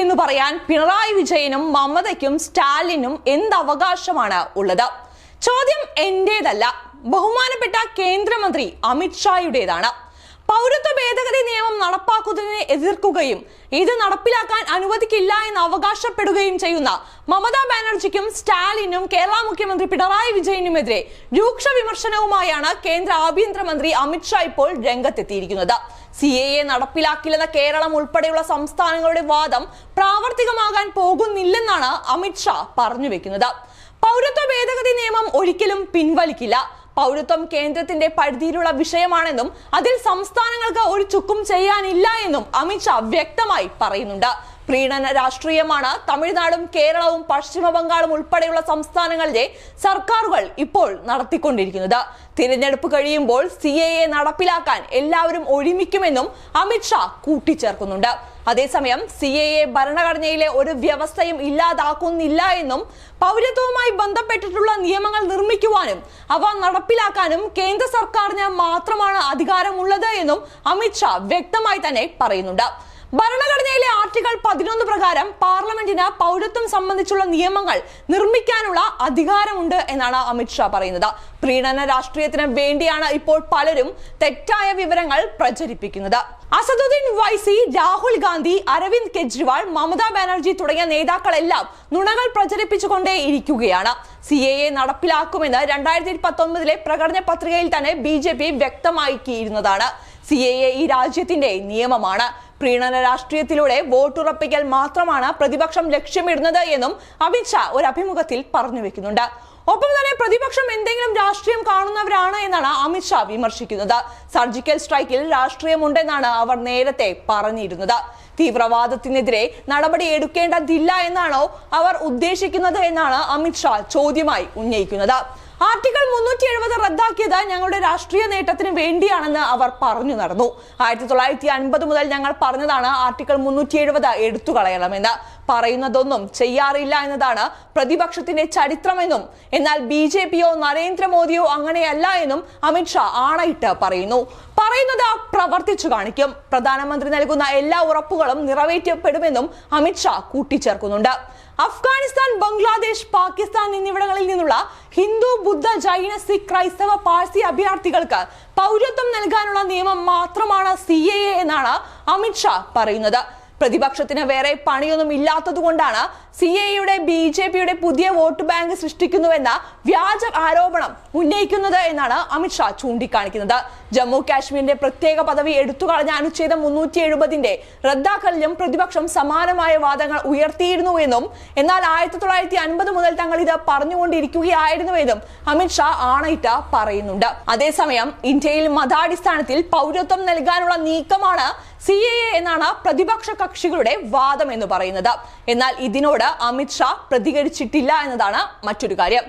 എന്ന് പറയാൻ പിണറായി വിജയനും മമതയ്ക്കും സ്റ്റാലിനും എന്ത് അവകാശമാണ് ഉള്ളത്? ചോദ്യം എന്റേതല്ല. ബഹുമാനപ്പെട്ട കേന്ദ്രമന്ത്രി അമിത്ഷായുടേതാണ് പൗരത്വ നടപ്പാക്കുന്നതിനെ എതിർക്കുകയും ഇത് നടപ്പിലാക്കാൻ അനുവദിക്കില്ല എന്ന് അവകാശപ്പെടുകയും ചെയ്യുന്ന മമതാ ബാനർജിക്കും സ്റ്റാലിനും കേരള മുഖ്യമന്ത്രി പിണറായി വിജയനുമെതിരെ രൂക്ഷ വിമർശനവുമായാണ് കേന്ദ്ര ആഭ്യന്തരമന്ത്രി അമിത്ഷാ ഇപ്പോൾ രംഗത്തെത്തിയിരിക്കുന്നത്. സി എ എ നടപ്പിലാക്കില്ലെന്ന കേരളം ഉൾപ്പെടെയുള്ള സംസ്ഥാനങ്ങളുടെ വാദം പ്രാവർത്തികമാകാൻ പോകുന്നില്ലെന്നാണ് അമിത്ഷാ പറഞ്ഞു വെക്കുന്നത്. പൗരത്വ ഭേദഗതി നിയമം ഒരിക്കലും പിൻവലിക്കില്ല. പൗരത്വം കേന്ദ്രത്തിന്റെ പരിധിയിലുള്ള വിഷയമാണെന്നും അതിൽ സംസ്ഥാനങ്ങൾക്ക് ഒരു ചുക്കും ചെയ്യാനില്ല എന്നും അമിത്ഷാ വ്യക്തമായി പറയുന്നുണ്ട്. പ്രീണന രാഷ്ട്രീയമാണ് തമിഴ്നാടും കേരളവും പശ്ചിമ ബംഗാളും ഉൾപ്പെടെയുള്ള സംസ്ഥാനങ്ങളിലെ സർക്കാരുകൾ ഇപ്പോൾ നടത്തിക്കൊണ്ടിരിക്കുന്നത്. തിരഞ്ഞെടുപ്പ് കഴിയുമ്പോൾ സി നടപ്പിലാക്കാൻ എല്ലാവരും ഒരുമിക്കുമെന്നും അമിത്ഷാ കൂട്ടിച്ചേർക്കുന്നുണ്ട്. അതേസമയം സി എ എ ഭരണഘടനയിലെ ഒരു വ്യവസ്ഥയും ഇല്ലാതാക്കുന്നില്ല എന്നും പൗരത്വവുമായി ബന്ധപ്പെട്ടിട്ടുള്ള നിയമങ്ങൾ നിർമ്മിക്കുവാനും അവ നടപ്പിലാക്കാനും കേന്ദ്ര സർക്കാരിന് മാത്രമാണ് അധികാരമുള്ളത് എന്നും അമിത്ഷാ വ്യക്തമായി തന്നെ പറയുന്നുണ്ട്. ഭരണഘടനയിലെ ആർട്ടിക്കിൾ പതിനൊന്ന് പ്രകാരം പാർലമെന്റിന് പൗരത്വം സംബന്ധിച്ചുള്ള നിയമങ്ങൾ നിർമ്മിക്കാനുള്ള അധികാരമുണ്ട് എന്നാണ് അമിത്ഷാ പറയുന്നത്. പ്രീണന രാഷ്ട്രീയത്തിന് വേണ്ടിയാണ് ഇപ്പോൾ പലരും തെറ്റായ വിവരങ്ങൾ പ്രചരിപ്പിക്കുന്നത്. അസദുദ്ദീൻ വൈസി രാഹുൽ ഗാന്ധി അരവിന്ദ് കെജ്രിവാൾ മമതാ ബാനർജി തുടങ്ങിയ നേതാക്കളെല്ലാം നുണകൾ പ്രചരിപ്പിച്ചുകൊണ്ടേ ഇരിക്കുകയാണ്. സി എ എ നടപ്പിലാക്കുമെന്ന് രണ്ടായിരത്തി പത്തൊമ്പതിലെ പ്രകടന പത്രികയിൽ തന്നെ ബി ജെ പി വ്യക്തമാക്കിയിരുന്നതാണ്. സി എ എ ഈ രാജ്യത്തിന്റെ നിയമമാണ്. പ്രീണന രാഷ്ട്രീയത്തിലൂടെ വോട്ടുറപ്പിക്കൽ മാത്രമാണ് പ്രതിപക്ഷം ലക്ഷ്യമിടുന്നത് എന്നും അമിത്ഷാ ഒരു അഭിമുഖത്തിൽ പറഞ്ഞു വെക്കുന്നുണ്ട്. ഒപ്പം തന്നെ പ്രതിപക്ഷം എന്തെങ്കിലും രാഷ്ട്രീയം കാണുന്നവരാണ് എന്നാണ് അമിത്ഷാ വിമർശിക്കുന്നത്. സർജിക്കൽ സ്ട്രൈക്കിൽ രാഷ്ട്രീയമുണ്ടെന്നാണ് അവർ നേരത്തെ പറഞ്ഞിരുന്നത്. തീവ്രവാദത്തിനെതിരെ നടപടി എടുക്കേണ്ടതില്ല എന്നാണോ അവർ ഉദ്ദേശിക്കുന്നത് എന്നാണ് അമിത്ഷാ ചോദ്യമായി ഉന്നയിക്കുന്നത്. ആർട്ടിക്കിൾ മുന്നൂറ്റി എഴുപത് റദ്ദാക്കിയത് ഞങ്ങളുടെ രാഷ്ട്രീയ നേട്ടത്തിന് വേണ്ടിയാണെന്ന് അവർ പറഞ്ഞു നടന്നു. ആയിരത്തി തൊള്ളായിരത്തി അൻപത് മുതൽ ഞങ്ങൾ പറഞ്ഞതാണ് ആർട്ടിക്കിൾ മുന്നൂറ്റി എഴുപത് എടുത്തു കളയണമെന്ന്. പറയുന്നതൊന്നും ചെയ്യാറില്ല എന്നതാണ് പ്രതിപക്ഷത്തിന്റെ ചരിത്രമെന്നും എന്നാൽ ബി ജെ പിയോ നരേന്ദ്രമോദിയോ അങ്ങനെയല്ല എന്നും അമിത്ഷാ ആണയിട്ട് പറയുന്നു. പറയുന്നത് പ്രവർത്തിച്ചു കാണിക്കും. പ്രധാനമന്ത്രി നൽകുന്ന എല്ലാ ഉറപ്പുകളും നിറവേറ്റപ്പെടുമെന്നും അമിത്ഷാ കൂട്ടിച്ചേർക്കുന്നുണ്ട്. അഫ്ഗാനിസ്ഥാൻ ബംഗ്ലാദേശ് പാകിസ്ഥാൻ എന്നിവിടങ്ങളിൽ നിന്നുള്ള ഹിന്ദു ബുദ്ധ ജൈന സിഖ് ക്രൈസ്തവ പാഴ്സി അഭയാർത്ഥികൾക്ക് പൗരത്വം നൽകാനുള്ള നിയമം മാത്രമാണ് സി എന്നാണ് അമിത്ഷാ പറയുന്നത്. പ്രതിപക്ഷത്തിന് വേറെ പണിയൊന്നും ഇല്ലാത്തതുകൊണ്ടാണ് സി എയുടെ ബി ജെ പിയുടെ പുതിയ വോട്ട് ബാങ്ക് സൃഷ്ടിക്കുന്നുവെന്ന വ്യാജ ആരോപണം ഉന്നയിക്കുന്നത് എന്നാണ് അമിത്ഷാ ചൂണ്ടിക്കാണിക്കുന്നത്. ജമ്മു കാശ്മീരിന്റെ പ്രത്യേക പദവി എടുത്തുകളഞ്ഞ അനുച്ഛേദം മുന്നൂറ്റി എഴുപതിന്റെ റദ്ദാക്കലിലും പ്രതിപക്ഷം സമാനമായ വാദങ്ങൾ ഉയർത്തിയിരുന്നു എന്നും എന്നാൽ ആയിരത്തി തൊള്ളായിരത്തി അൻപത് മുതൽ തങ്ങൾ ഇത് പറഞ്ഞുകൊണ്ടിരിക്കുകയായിരുന്നുവെന്നും അമിത്ഷാ ആണയിട്ട പറയുന്നുണ്ട്. അതേസമയം ഇന്ത്യയിൽ മതാടിസ്ഥാനത്തിൽ പൗരത്വം നൽകാനുള്ള നീക്കമാണ് സി എ എ എന്നാണ് പ്രതിപക്ഷ കക്ഷികളുടെ വാദം എന്ന് പറയുന്നത്. എന്നാൽ ഇതിനോട് അമിത്ഷാ പ്രതികരിച്ചിട്ടില്ല എന്നതാണ് മറ്റൊരു കാര്യം.